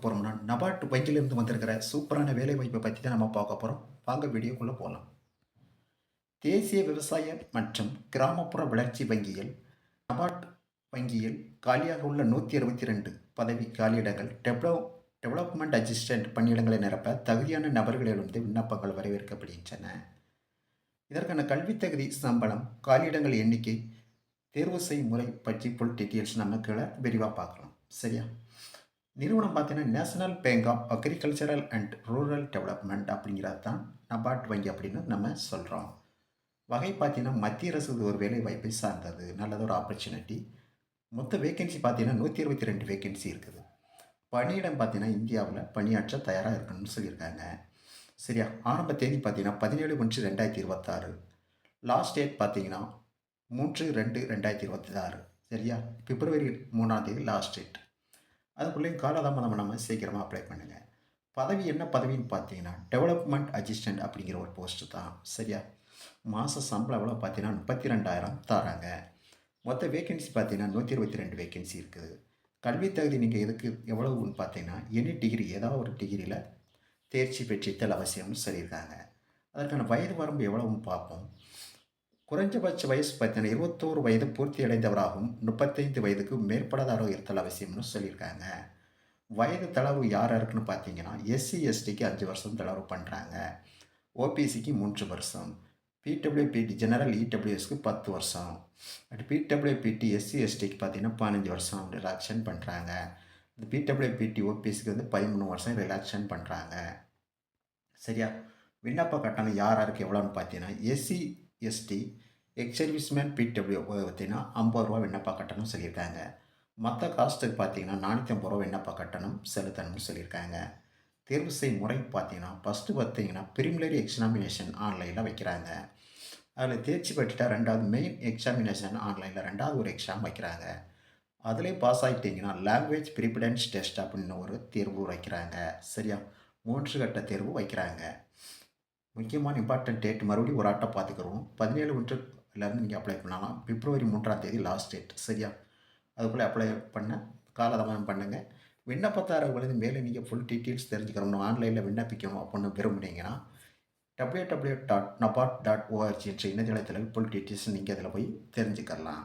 பார்க்க போகிறோம்னா நபார்ட் வங்கியிலிருந்து வந்திருக்கிற சூப்பரான வேலை வாய்ப்பை பற்றி தான் நம்ம பார்க்க போகிறோம் வாங்க வீடியோக்குள்ளே போகலாம் தேசிய விவசாய மற்றும் கிராமப்புற வளர்ச்சி வங்கியில் நபார்ட் வங்கியில் காலியாக உள்ள நூற்றி அறுபத்தி ரெண்டு பதவி காலியிடங்கள் டெவலோ டெவலப்மெண்ட் அசிஸ்டன்ட் பணியிடங்களை நிரப்ப தகுதியான நபர்களிலிருந்து விண்ணப்பங்கள் வரவேற்கப்படுகின்றன. இதற்கான கல்வி தகுதி சம்பளம் காலியிடங்கள் எண்ணிக்கை தேர்வு செய்முறை முறை பற்றி ஃபுல் டீட்டெயில்ஸ் நம்ம கீழே விரிவாக பார்க்கலாம். சரியா? நிறுவனம் பார்த்தீங்கன்னா national bank of agricultural and rural development அப்படிங்கிறது தான் நபார்ட் வங்கி அப்படின்னு நம்ம சொல்கிறோம் வகை பார்த்தீங்கன்னா மத்திய அரசு ஒரு வேலை வாய்ப்பை சார்ந்தது நல்லது ஒரு ஆப்பர்ச்சுனிட்டி மொத்த வேகன்சி பார்த்தீங்கன்னா நூற்றி இருபத்தி ரெண்டு வேகன்சி இருக்குது. பணியிடம் பார்த்தீங்கன்னா இந்தியாவில் பணியாற்ற தயாராக இருக்கணும்னு சொல்லியிருக்காங்க. சரியா? ஆரம்ப தேதி பார்த்தீங்கன்னா பதினேழு ஒன்று ரெண்டாயிரத்தி இருபத்தாறு. லாஸ்ட் டேட் பார்த்தீங்கன்னா மூன்று ரெண்டு ரெண்டாயிரத்தி இருபத்தி ஆறு சரியா? பிப்ரவரி மூணாம் தேதி லாஸ்ட் டேட் அதுக்குள்ளேயும் காலதாமதம் நம்ம சீக்கிரமாக அப்ளை பண்ணுங்கள் பதவி என்ன பதவின்னு பார்த்தீங்கன்னா டெவலப்மெண்ட் அசிஸ்டன்ட் அப்படிங்கிற ஒரு போஸ்ட்டு தான். சரியா? மாத சம்பளம் எவ்வளோ பார்த்தீங்கன்னா முப்பத்தி ரெண்டாயிரம் தராங்க. மொத்த வேகன்சி பார்த்தீங்கன்னா நூற்றி இருபத்தி ரெண்டு வேகன்சி இருக்குது. கல்வி தகுதி நீங்கள் எதுக்கு எவ்வளவுன்னு பார்த்தீங்கன்னா எனி டிகிரி ஏதாவது ஒரு டிகிரியில் தேர்ச்சி பெற்றித்தல் அவசியம்னு சொல்லியிருக்காங்க. அதற்கான வயது வரம்பு எவ்வளவுன்னு பார்ப்போம். குறைஞ்சபட்ச வயசு பார்த்தீங்கன்னா இருபத்தோரு வயது பூர்த்தி அடைந்தவராகவும் முப்பத்தைந்து வயதுக்கு மேற்படாதவராக இருத்தல் அவசியம்னு சொல்லியிருக்காங்க. வயது தளவு யார் இருக்குன்னு பார்த்தீங்கன்னா எஸ்சி எஸ்டிக்கு அஞ்சு வருஷம் தளவு பண்ணுறாங்க ஓபிசிக்கு மூன்று வருஷம். பிடபிள்யூபிடி ஜெனரல் இடபிள்யூஎஸ்க்கு பத்து வருஷம். அட் பிடபிள்யூபிடி எஸ்சி எஸ்டிக்கு பார்த்தீங்கன்னா பதினஞ்சு வருஷம் ரிலாக்ஷன் பண்ணுறாங்க இந்த பிடபிள்யூபிடி ஓபிஎஸ்க்கு வந்து பதிமூணு வருஷம் ரிலாக்ஷன் பண்ணுறாங்க சரியா? விண்ணப்ப கட்டணம் யார் யாருக்கு எவ்வளோன்னு பார்த்தீங்கன்னா SC ST ex serviceman PW பார்த்தீங்கன்னா ஐம்பது ரூபா விண்ணப்ப கட்டணம் சொல்லியிருக்காங்க. மற்ற காஸ்ட்டுக்கு பார்த்தீங்கன்னா நானூற்றி ஐம்பது ரூபா விண்ணப்ப கட்டணம் செலுத்தணும்னு சொல்லியிருக்காங்க. தேர்வு செய்யும் முறை பார்த்தீங்கன்னா ஃபஸ்ட்டு பார்த்தீங்கன்னா பிரிமிலரி எக்ஸாமினேஷன் ஆன்லைனில் வைக்கிறாங்க. அதில் தேர்ச்சி பெற்றுட்டா ரெண்டாவது மெயின் எக்ஸாமினேஷன் ஆன்லைனில் ரெண்டாவது ஒரு எக்ஸாம் வைக்கிறாங்க. அதிலே பாஸ் ஆகிட்டிங்கன்னா லாங்குவேஜ் ப்ரிபிடன்ஸ் டெஸ்ட் அப்படின்னு ஒரு தேர்வு வைக்கிறாங்க. சரியா? மூன்று கட்ட தேர்வு வைக்கிறாங்க. முக்கியமான இம்பார்ட்டன்ட் டேட் மறுபடியும் ஒரு ஆட்டை பார்த்துக்கிறோம். பதினேழு ஒன்றுலேருந்து நீங்கள் அப்ளை பண்ணலாம். பிப்ரவரி மூன்றாம் தேதி லாஸ்ட் டேட் சரியா? அதுக்குள்ளே அப்ளை பண்ண காலதாமதம் பண்ணுங்கள் விண்ணப்பத்தாரர்களுக்கு மேலே நீங்கள் ஃபுல் டீட்டெயில்ஸ் தெரிஞ்சுக்கணும். ஆன்லைனில் விண்ணப்பிக்கணும் அப்படின்னு விரும்புனீங்கன்னா W W dot NABARD dot org என்ற இணையதளத்தில் ஃபுல் டீட்டெயில்ஸ் நீங்கள் அதில் போய் தெரிஞ்சுக்கலாம்